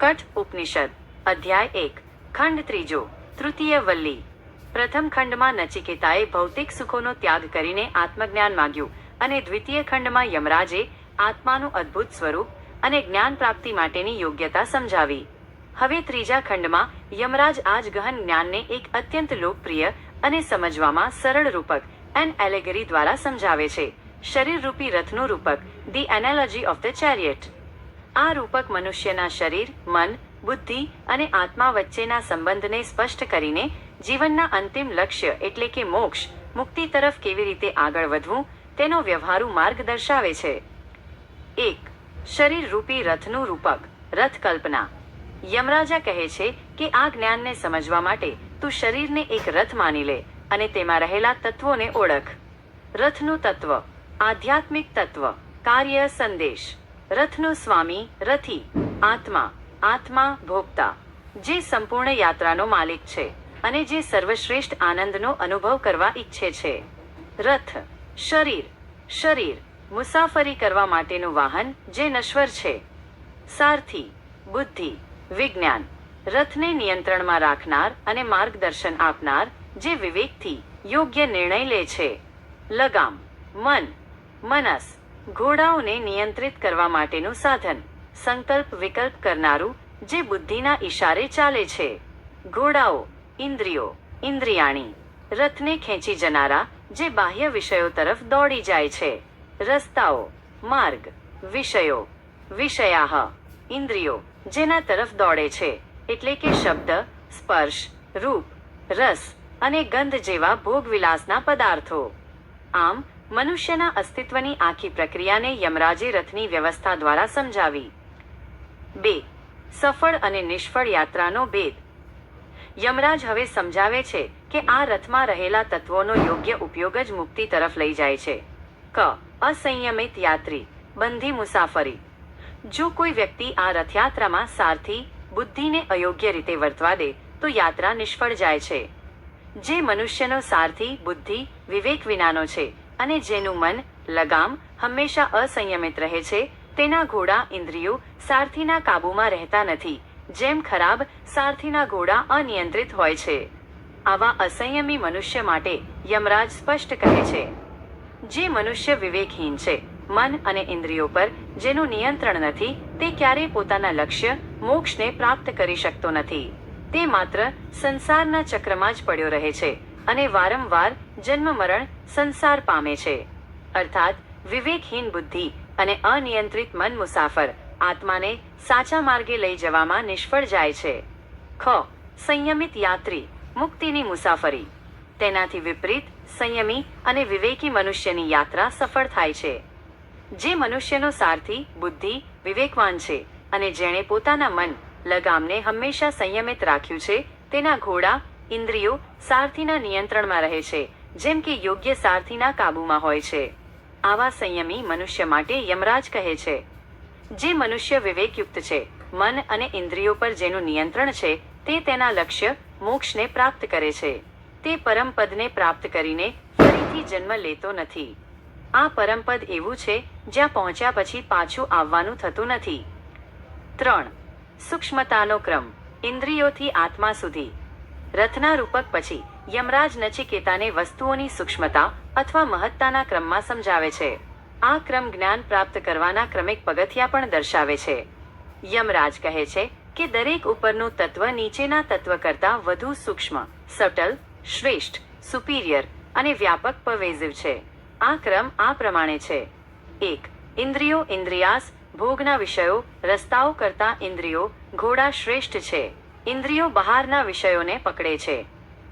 કઠ ઉપનિષદ, અધ્યાય એક, ખંડ ત્રીજો, તૃતીય વલ્લી. પ્રથમ ખંડમાં નચિકેતાએ ભૌતિક સુખોનો ત્યાગ કરીને આત્મજ્ઞાન માંગ્યું અને દ્વિતીય ખંડમાં યમરાજે આત્માનું અદ્ભુત સ્વરૂપ અને જ્ઞાન પ્રાપ્તિ માટેની યોગ્યતા સમજાવી. હવે ત્રીજા ખંડમાં યમરાજ આજ ગહન જ્ઞાનને એક અત્યંત લોકપ્રિય અને સમજવામાં સરળ રૂપક, એન એલેગરી દ્વારા સમજાવે છે. શરીર રૂપી રથનું રૂપક, the analogy of the chariot. આ રૂપક મનુષ્યના શરીર, મન, બુદ્ધિ અને આત્મા વચ્ચેના સંબંધને સ્પષ્ટ કરીને જીવનના અંતિમ લક્ષ્ય એટલે કે મોક્ષ, મુક્તિ તરફ કેવી રીતે આગળ વધવું, તેનો વ્યવહારુ માર્ગ દર્શાવે છે. એક, શરીર રૂપી રથનું રૂપક, રથ કલ્પના. યમરાજા કહે છે કે આ જ્ઞાનને સમજવા માટે તું શરીરને એક રથ માની લે અને તેમાં રહેલા તત્વોને ઓળખ. રથનું તત્વ, આધ્યાત્મિક તત્વ, કાર્ય સંદેશ. રથનો સ્વામી રથી, આત્મા આત્મા ભોગતા, જે સંપૂર્ણ યાત્રાનો માલિક છે અને જે સર્વશ્રેષ્ઠ આનંદનો અનુભવ કરવા ઈચ્છે છે. રથ, શરીર શરીર, મુસાફરી કરવા માટેનું વાહન જે નશ્વર છે. સારથી, બુદ્ધિ, વિજ્ઞાન, રથને નિયંત્રણમાં રાખનાર અને માર્ગદર્શન આપનાર જે વિવેકથી યોગ્ય નિર્ણય લે છે. લગામ, મન, મનસ ઘોડાઓને નિયંત્રિત કરવા માટેનું સાધન. સંકલ્પ વિકલ્પ કરનારું જે બુદ્ધિના ઈશારે ચાલે છે. ઘોડાઓ, ઇન્દ્રિયો, ઇન્દ્રિયાણી, રથને ખેંચી જનારા જે બાહ્ય વિષયો તરફ દોડી જાય છે. રસ્તાઓ, માર્ગ, વિષયો, વિષયાહ, ઇન્દ્રિયો જેના તરફ દોડે છે. એટલે કે શબ્દ, સ્પર્શ, રૂપ, રસ અને ગંધ જેવા ભોગવિલાસના પદાર્થો. આમ મનુષ્યના અસ્તિત્વની આખી પ્રક્રિયાને યમરાજે રથની વ્યવસ્થા દ્વારા સમજાવી. બે, સફળ અને નિષ્ફળ યાત્રાનો ભેદ. યમરાજ હવે સમજાવે છે કે આ રથમાં રહેલા તત્વોનો યોગ્ય ઉપયોગ જ મુક્તિ તરફ લઈ જાય છે. ક, અસંયમિત યાત્રી, બંધી મુસાફરી. જો કોઈ વ્યક્તિ આ રથયાત્રામાં સારથી, બુદ્ધિને અયોગ્ય રીતે વર્તવા દે, તો યાત્રા નિષ્ફળ જાય છે. જે મનુષ્યનો સારથી, બુદ્ધિ, વિવેક વિનાનો છે અને જેનું મન, લગામ, હંમેશા અસંયમિત રહે છે, તેના ઘોડા ઇન્દ્રિયો સારથીના કાબૂમાં રહેતા નથી, જેમ ખરાબ, સારથીના ઘોડા અનિયંત્રિત હોય છે. આવા અસંયમી મનુષ્ય માટે યમરાજ સ્પષ્ટ કહે છે. જે મનુષ્ય વિવેકહીન છે, મન અને ઇન્દ્રિયો પર જેનું નિયંત્રણ નથી, તે ક્યારેય પોતાના લક્ષ્ય, મોક્ષને પ્રાપ્ત કરી શકતો નથી. તે માત્ર સંસારના ચક્રમાં જ પડ્યો રહે છે અને વારંવાર જન્મ મરણ સંસાર પામે છે. અર્થાત, વિવેકહીન બુદ્ધિ અને અનિયંત્રિત મન મુસાફર આત્માને સાચા માર્ગે લઈ જવામાં નિષ્ફળ જાય છે. ખ, સંયમિત યાત્રી, મુક્તિની મુસાફરી. તેનાથી વિપરીત, સંયમી અને વિવેકી મનુષ્યની યાત્રા સફળ થાય છે. જે મનુષ્યનો સારથી, બુદ્ધિ, વિવેકવાન છે અને જેણે પોતાના મન, લગામને હંમેશા સંયમિત રાખ્યું છે, તેના ઘોડા ઇન્દ્રિયો સારથીના નિયંત્રણમાં રહે છે, જેમ કે યોગ્ય સારથીના કાબૂમાં હોય છે. આવા સંયમી મનુષ્ય માટે યમરાજ કહે છે, જે મનુષ્ય વિવેકયુક્ત છે, મન અને ઇન્દ્રિયો પર જેનું નિયંત્રણ છે, તે તેના લક્ષ્ય, મોક્ષને પ્રાપ્ત કરે છે. તે પરમપદને પ્રાપ્ત કરીને ફરીથી જન્મ લેતો નથી. આ પરમપદ એવું છે, જ્યાં પહોંચ્યા પછી પાછું આવવાનું થતું નથી. ત્રણ. સૂક્ષ્મતાનો ક્રમ, ઇન્દ્રિયોથી આત્મા સુધી. રથના રૂપક પછી યમરાજ નચિકેતાને વસ્તુઓની સૂક્ષ્મતા અથવા મહત્તાના ક્રમમાં સમજાવે છે. આ ક્રમ જ્ઞાન પ્રાપ્ત કરવાના ક્રમિક પગથિયા પણ દર્શાવે છે. યમરાજ કહે છે કે દરેક ઉપરનું તત્વ નીચેના તત્વ કરતાં વધુ સૂક્ષ્મ, સટલ, શ્રેષ્ઠ, સુપીરિયર અને વ્યાપક પવેઝિવ છે. આ ક્રમ આ પ્રમાણે છે. એક, ઇન્દ્રિયો ઇન્દ્રિયાસ, ભોગના વિષયો, રસ્તાઓ કરતા ઇન્દ્રિયો, ઘોડા શ્રેષ્ઠ છે. ઇન્દ્રિયો બહારના વિષયોને પકડે છે.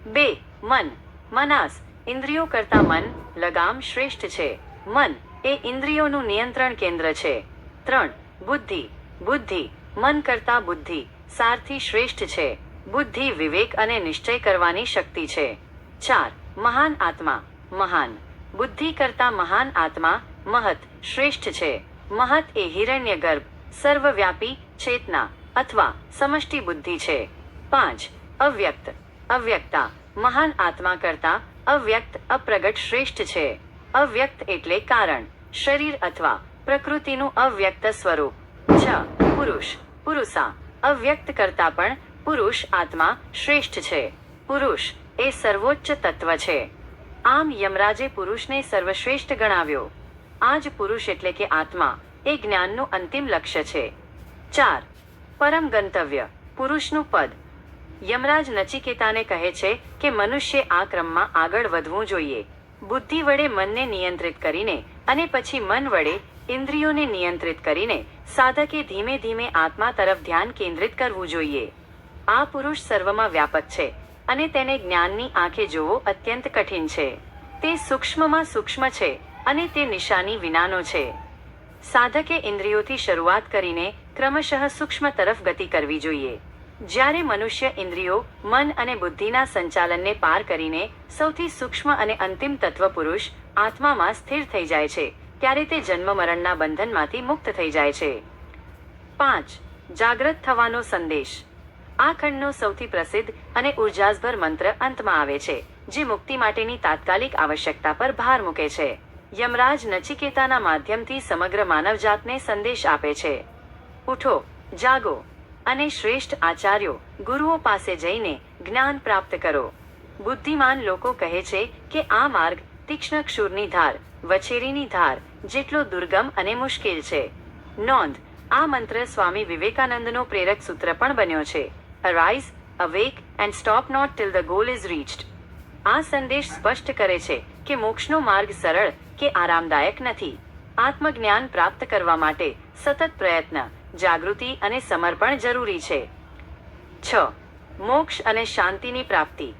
બે, મન. મનાસ. ઇન્દ્રિયો કરતા મન લગામ શ્રેષ્ઠ છે. મન એ ઇન્દ્રિયોનું નિયંત્રણ કેન્દ્ર છે. ત્રણ, બુદ્ધિ. બુદ્ધિ, મન કરતા બુદ્ધિ, સારથી શ્રેષ્ઠ છે. બુદ્ધિ વિવેક અને નિશ્ચય કરવાની શક્તિ છે. ચાર, મહાન આત્મા. મહાન. બુદ્ધિ કરતા મહાન આત્મા મહત શ્રેષ્ઠ છે. મહત એ હિરણ્ય ગર્ભ સર્વવ્યાપી ચેતના. અથવા સમષ્ટિ બુદ્ધિ છે. પાંચ, અવ્યક્ત. અવ્યક્તા, મહાન આત્મા કરતા અવ્યક્ત, અપ્રગટ શ્રેષ્ઠ છે. અવ્યક્ત એટલે કારણ, શરીર અથવા પ્રકૃતિનું અવ્યક્ત સ્વરૂપ. છ, પુરુષ. પુરુષા, અવ્યક્ત કરતા પણ પુરુષ આત્મા શ્રેષ્ઠ છે. પુરુષ એ સર્વોચ્ચ તત્વ છે. આમ યમરાજે પુરુષને સર્વશ્રેષ્ઠ ગણાવ્યો. આ જ પુરુષ એટલે કે આત્મા એ જ્ઞાનનું અંતિમ લક્ષ્ય છે. ચાર પરમ ગંતવ્ય, પુરુષનું પદ. યમરાજ નચિકેતાને કહે છે કે મનુષ્ય આ ક્રમમાં આગળ વધવું જોઈએ. બુદ્ધિ વડે મનને નિયંત્રિત કરીને અને પછી મન વડે ઇન્દ્રિયોને નિયંત્રિત કરીને સાધકે ધીમે ધીમે આત્મા તરફ ધ્યાન કેન્દ્રિત કરવું જોઈએ. આ પુરુષ સર્વમાં વ્યાપક છે અને તેને જ્ઞાનની આંખે જોવો અત્યંત કઠિન છે. તે સૂક્ષ્મમાં સૂક્ષ્મ છે અને તે નિશાની વિનાનો છે. સાધકે ઇન્દ્રિયોથી શરૂઆત કરીને ક્રમશઃ સૂક્ષ્મ તરફ ગતિ કરવી જોઈએ. જ્યારે મનુષ્ય ઇન્દ્રિયો, મન અને બુદ્ધિના સંચાલનને પાર કરીને સૌથી સૂક્ષ્મ અને અંતિમ તત્વ પુરુષ આત્મામાં સ્થિર થઈ જાય છે, ત્યારે તે જન્મ મરણના બંધનમાંથી મુક્ત થઈ જાય છે. પાંચ, જાગ્રત થવાનો સંદેશ. આ ખંડનો સૌથી પ્રસિદ્ધ અને ઉર્જાસભર મંત્ર અંતમાં આવે છે, જે મુક્તિ માટેની તાત્કાલિક આવશ્યકતા પર ભાર મૂકે છે. યમરાજ નચિકેતાના માધ્યમથી સમગ્ર માનવજાતને સંદેશ આપે છે. ઉઠો, જાગો અને શ્રેષ્ઠ આચાર્યો ગુરુઓ પાસે જઈને જ્ઞાન પ્રાપ્ત કરો. બુદ્ધિમાન લોકો કહે છે કે આ માર્ગ તીક્ષ્ણ ક્ષુરની ધાર, વછેરીની ધાર જેટલો દુર્ગમ અને મુશ્કેલ છે. નોંધ, આ મંત્ર સ્વામી વિવેકાનંદનો પ્રેરક સૂત્ર પણ બન્યો છે. Arise awake and stop not till the goal is reached આ સંદેશ સ્પષ્ટ કરે છે કે મોક્ષનો માર્ગ સરળ કે આરામદાયક નથી. આત્મજ્ઞાન પ્રાપ્ત કરવા માટે સતત પ્રયત્ન. જાગૃતિ અને સમર્પણ જરૂરી છે. છ. મોક્ષ અને શાંતિની પ્રાપ્તિ.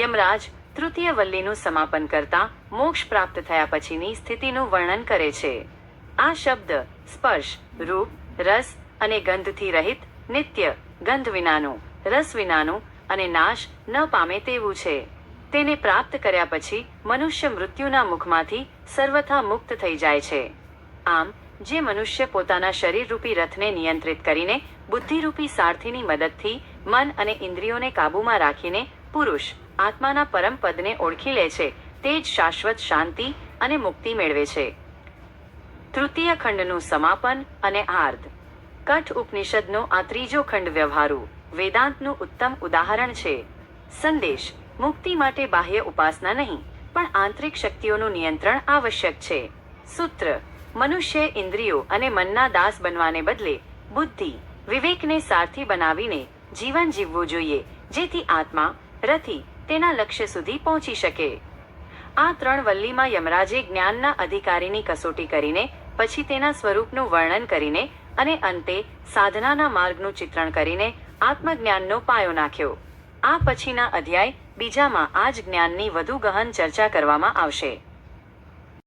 યમરાજ તૃતીય વલ્લીનું સમાપન કરતા મોક્ષ પ્રાપ્ત થયા પછીની સ્થિતિનું વર્ણન કરે છે. આ શબ્દ સ્પર્શ, રૂપ, રસ અને ગંધથી રહિત નિત્ય, ગંધ વિનાનું, રસ વિનાનું અને નાશ ન પામે તેવું છે. તેને પ્રાપ્ત કર્યા પછી મનુષ્ય મૃત્યુના મુખમાંથી સર્વથા મુક્ત થઈ જાય છે. આમ જે મનુષ્ય પોતાના શરીર રૂપી રથને નિયંત્રિત કરીને બુદ્ધિરૂપી સારથીની મદદથી મન અને ઇન્દ્રિયોને કાબૂમાં રાખીને પુરુષ આત્માના પરમ પદને ઓળખી લે છે, તે જ શાશ્વત શાંતિ અને મુક્તિ મેળવે છે. તૃતીય ખંડનું સમાપન અને આર્ધ. કઠ ઉપનિષદનો આ ત્રીજો ખંડ વ્યવહારુ, વેદાંતનું ઉત્તમ ઉદાહરણ છે. સંદેશ, મુક્તિ માટે બાહ્ય ઉપાસના નહીં, પણ આંતરિક શક્તિઓનું નિયંત્રણ આવશ્યક છે. સૂત્ર મનુષ્ય ઇન્દ્રિયો અને મનના દાસ બનવાને બદલે બુદ્ધિ વિવેકને સારથી બનાવીને જીવન જીવવું જોઈએ, જેથી આત્મા રથી તેના લક્ષ્ય સુધી પહોંચી શકે. આ ત્રણ વલ્લીમાં યમરાજે જ્ઞાનના અધિકારીની કસોટી કરીને, પછી તેના સ્વરૂપનું વર્ણન કરીને અને અંતે સાધનાના માર્ગનું ચિત્રણ કરીને આત્મજ્ઞાનનો પાયો નાખ્યો. આ પછીના અધ્યાય બીજામાં આ જ જ્ઞાનની વધુ ગહન ચર્ચા કરવામાં આવશે.